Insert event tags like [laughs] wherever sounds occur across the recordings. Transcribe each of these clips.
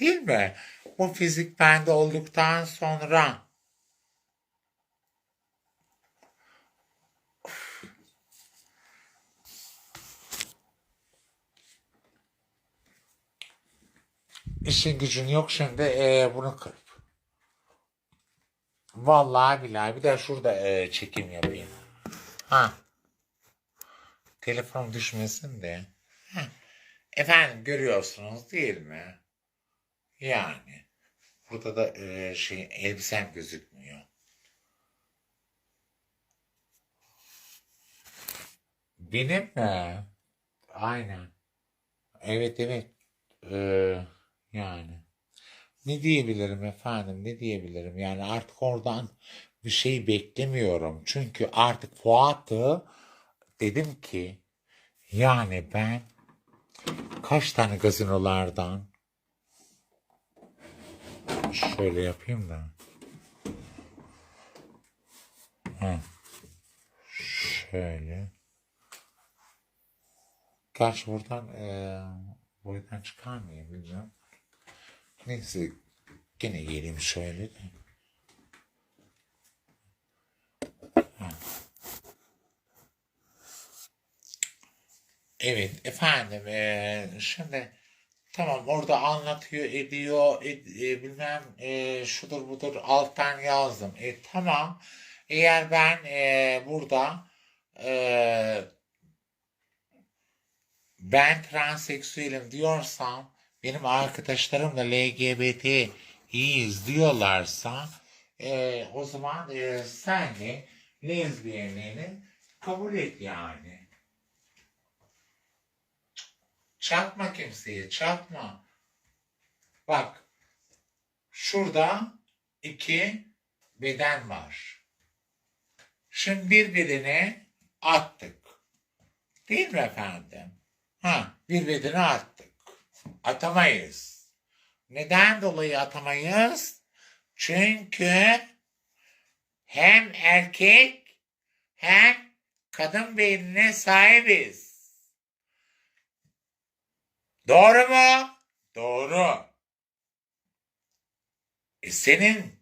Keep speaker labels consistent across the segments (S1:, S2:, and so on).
S1: değil mi? Bu fizik bende olduktan sonra işin gücün yok şimdi e, bunu kırıp. Vallahi billahi bir de şurada e, çekim yapayım. Ha. Telefon düşmesin de. Efendim görüyorsunuz değil mi? Yani. Burada da e, şey elbisem gözükmüyor. Benim mi? Aynen. Evet evet. Ee, yani. Ne diyebilirim efendim? Ne diyebilirim? Yani artık oradan bir şey beklemiyorum. Çünkü artık Fuat'ı dedim ki yani ben kaç tane gazinolardan şöyle yapayım da ha, şöyle Gerçi buradan eee boydan çıkar mıyım bilmiyorum. Neyse gene geleyim şöyle de. Evet efendim eee, şimdi tamam orada anlatıyor ediyor ed- e, bilmem e, şudur budur alttan yazdım. E, tamam eğer ben e, burada e, ben transseksüelim diyorsam benim arkadaşlarım da LGBT iyiyiz diyorlarsa e, o zaman e, sen de lezbiyenliğini kabul et yani. Çarpma kimseye, çarpma. Bak, şurada iki beden var. Şimdi bir bedene attık. Değil mi efendim? Ha, bir bedene attık. Atamayız. Neden dolayı atamayız? Çünkü hem erkek hem kadın beynine sahibiz. Doğru mu? Doğru. E senin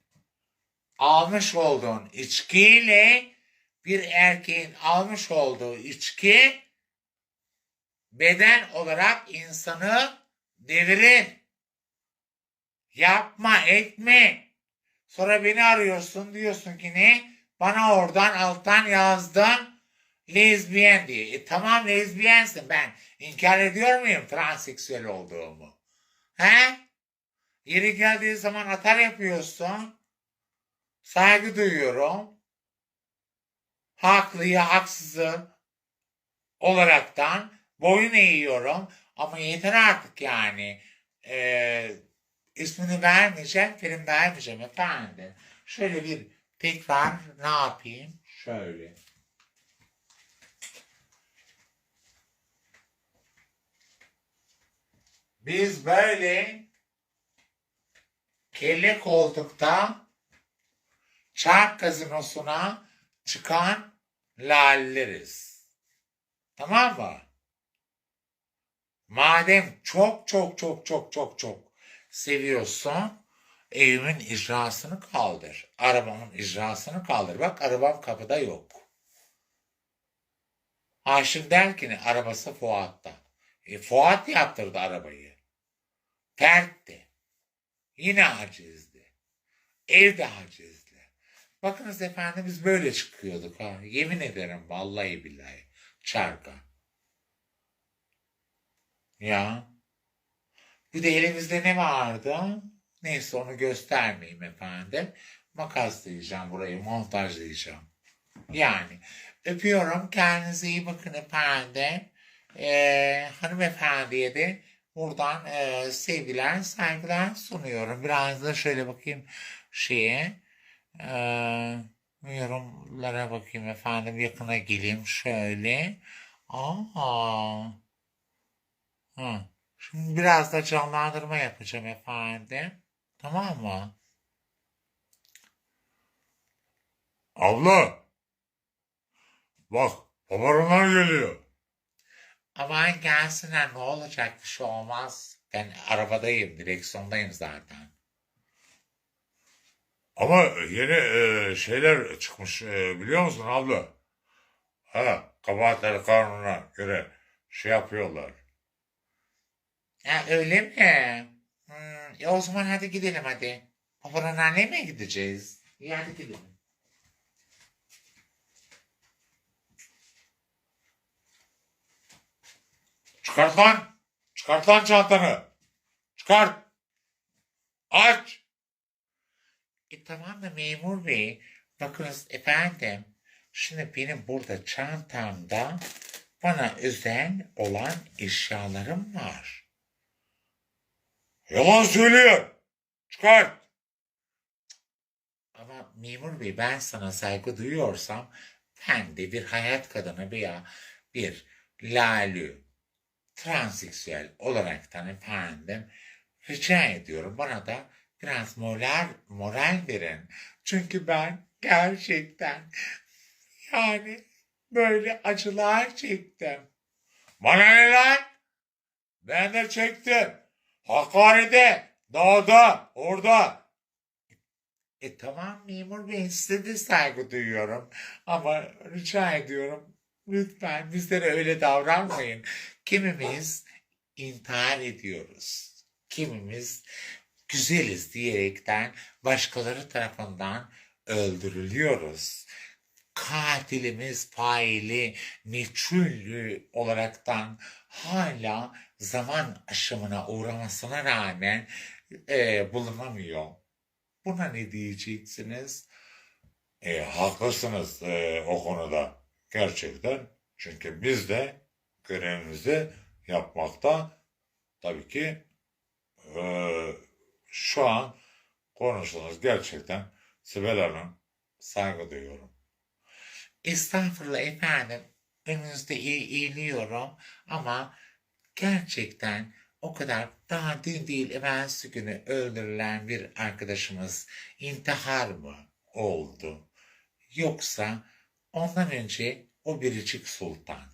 S1: almış olduğun içkiyle bir erkeğin almış olduğu içki beden olarak insanı devirir. Yapma etme. Sonra beni arıyorsun diyorsun ki ne? Bana oradan alttan yazdın lezbiyen diye. E tamam lezbiyensin ben. İnkar ediyor muyum transseksüel olduğumu? He? Yeri geldiği zaman atar yapıyorsun. Saygı duyuyorum. Haklıyı haksızı olaraktan boyun eğiyorum. Ama yeter artık yani. Ee, ismini vermeyeceğim, film vermeyeceğim efendim. Şöyle bir tekrar ne yapayım? Şöyle. Biz böyle kelle koltukta çark gazinosuna çıkan lalleriz. Tamam mı? Madem çok çok çok çok çok çok seviyorsun evimin icrasını kaldır. Arabamın icrasını kaldır. Bak arabam kapıda yok. Haşim der ki? Arabası Fuat'ta. E, Fuat yaptırdı arabayı. Fertti. Yine hacizdi. Evde hacizdi. Bakınız efendim biz böyle çıkıyorduk ha. Yemin ederim vallahi billahi. Çarka. Ya. Bir de elimizde ne vardı? Neyse onu göstermeyeyim efendim. Makaslayacağım burayı, montajlayacağım. Yani öpüyorum. Kendinize iyi bakın efendim. Ee, hanımefendiye de buradan e, sevgiler, saygılar sunuyorum. Biraz da şöyle bakayım şeye. E, yorumlara bakayım efendim. Yakına geleyim şöyle. Aa. Hı. Şimdi biraz da canlandırma yapacağım efendim. Tamam mı?
S2: Abla. Bak babaronlar geliyor.
S1: Aman gelsinler ne olacak bir şey olmaz. Ben arabadayım, direksiyondayım zaten.
S2: Ama yeni e, şeyler çıkmış e, biliyor musun abla? Ha, kabahatleri kanununa göre şey yapıyorlar.
S1: Ha öyle mi? Hmm, e o zaman hadi gidelim hadi. Babanın anneye mi gideceğiz? İyi hadi gidelim.
S2: Çıkart lan! Çıkart lan çantanı! Çıkart! Aç!
S1: E tamam da memur bey, bakınız efendim, şimdi benim burada çantamda bana özel olan eşyalarım var.
S2: Yalan söylüyor! Çıkart!
S1: Ama memur bey ben sana saygı duyuyorsam ben de bir hayat kadını veya bir lalü, transseksüel olaraktan efendim rica ediyorum bana da biraz moral, moral verin. Çünkü ben gerçekten yani böyle acılar çektim.
S2: Bana ne lan? Ben de çektim. Hakkari'de, dağda, orada.
S1: E tamam memur bey size de saygı duyuyorum ama rica ediyorum lütfen bizlere öyle davranmayın. Kimimiz intihar ediyoruz. Kimimiz güzeliz diyerekten başkaları tarafından öldürülüyoruz. Katilimiz faili meçhullü olaraktan hala zaman aşımına uğramasına rağmen e, bulunamıyor. Buna ne diyeceksiniz?
S2: E, haklısınız e, o konuda. Gerçekten. Çünkü biz de görevimizi yapmakta tabii ki e, şu an konuştunuz. Gerçekten Sibel Hanım saygı duyuyorum.
S1: Estağfurullah efendim. Önünüzde eğiliyorum ama gerçekten o kadar daha dün değil evvelsi günü öldürülen bir arkadaşımız intihar mı oldu? Yoksa ondan önce o biricik sultan,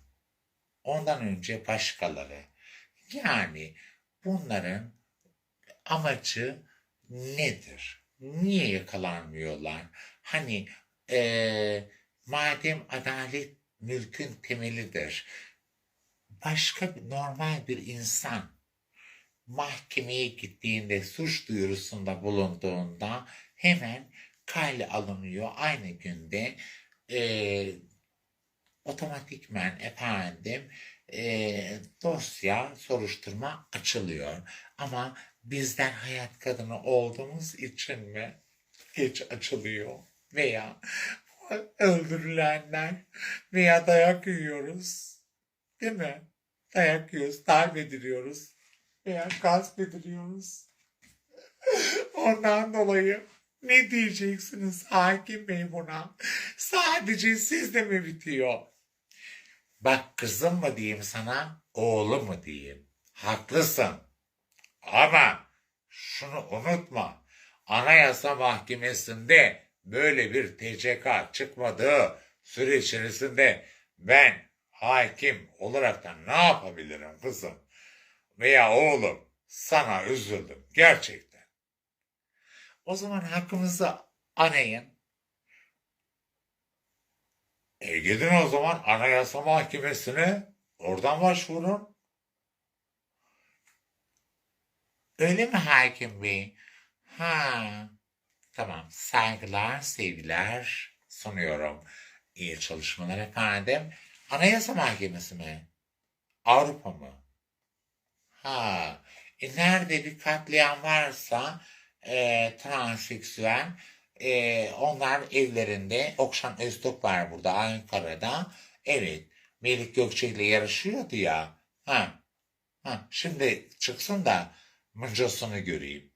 S1: ondan önce başkaları. Yani bunların amacı nedir? Niye yakalanmıyorlar? Hani eee madem adalet mülkün temelidir, başka bir normal bir insan mahkemeye gittiğinde suç duyurusunda bulunduğunda hemen kale alınıyor aynı günde eee otomatikmen efendim eee, dosya soruşturma açılıyor ama bizler hayat kadını olduğumuz için mi geç açılıyor veya öldürülenler veya dayak yiyoruz. Değil mi? Dayak yiyoruz, darp ediliyoruz veya gasp ediliyoruz. [laughs] Ondan dolayı ne diyeceksiniz hakim bey buna? Sadece sizde mi bitiyor? Bak kızım mı diyeyim sana, oğlum mu diyeyim? Haklısın. Ama şunu unutma. Anayasa Mahkemesi'nde böyle bir TCK çıkmadığı süre içerisinde ben hakim olaraktan ne yapabilirim kızım? Veya oğlum sana üzüldüm gerçekten. O zaman hakkımızı arayın.
S2: E gidin o zaman Anayasa Mahkemesi'ne oradan başvurun.
S1: Öyle mi hakim bey? Ha. Tamam. Saygılar, sevgiler sunuyorum. İyi çalışmalar efendim. Anayasa Mahkemesi mi? Avrupa mı? Ha. E nerede bir katliam varsa e, transseksüel e, onlar evlerinde Okşan Öztürk var burada Ankara'da. Evet. Melik Gökçe ile yarışıyordu ya. Ha. Ha. Şimdi çıksın da mıncasını göreyim.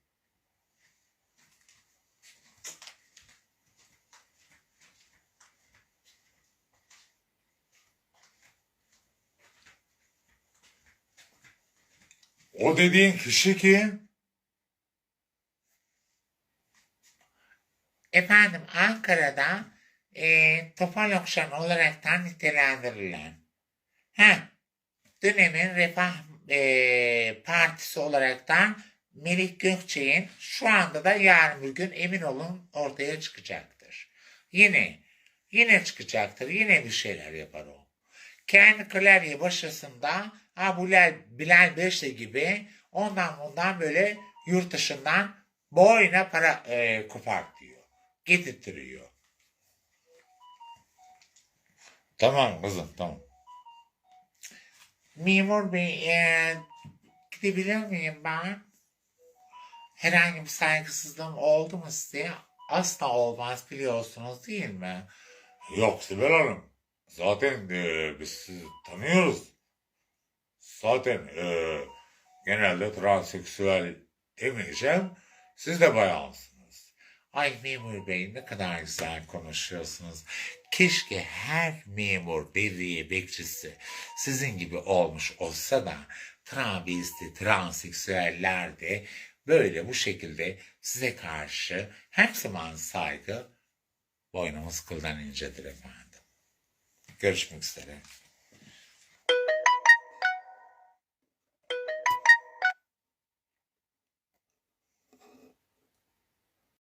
S2: O dediğin kişi kim?
S1: Efendim Ankara'da e, Topal Okşan olaraktan nitelendirilen. Ha, dönemin refah eee, partisi olaraktan Melik Gökçe'nin şu anda da yarın bir gün emin olun ortaya çıkacaktır. Yine, yine çıkacaktır. Yine bir şeyler yapar o. Kendi klavye başısında bu Bilal, Beşli gibi ondan bundan böyle yurt dışından boyuna para eee kopartıyor. Getirtiyor.
S2: Tamam kızım tamam.
S1: Memur Bey, e, gidebilir miyim ben? Herhangi bir saygısızlığım oldu mu size? Asla olmaz biliyorsunuz değil mi?
S2: Yok Sibel Hanım. Zaten e, biz sizi tanıyoruz. Zaten e, genelde transseksüel demeyeceğim. Siz de bayansınız.
S1: Ay memur bey ne kadar güzel konuşuyorsunuz. Keşke her memur devriye bekçisi sizin gibi olmuş olsa da travesti, transseksüeller de böyle bu şekilde size karşı her zaman saygı boynumuz kıldan incedir efendim. Görüşmek üzere.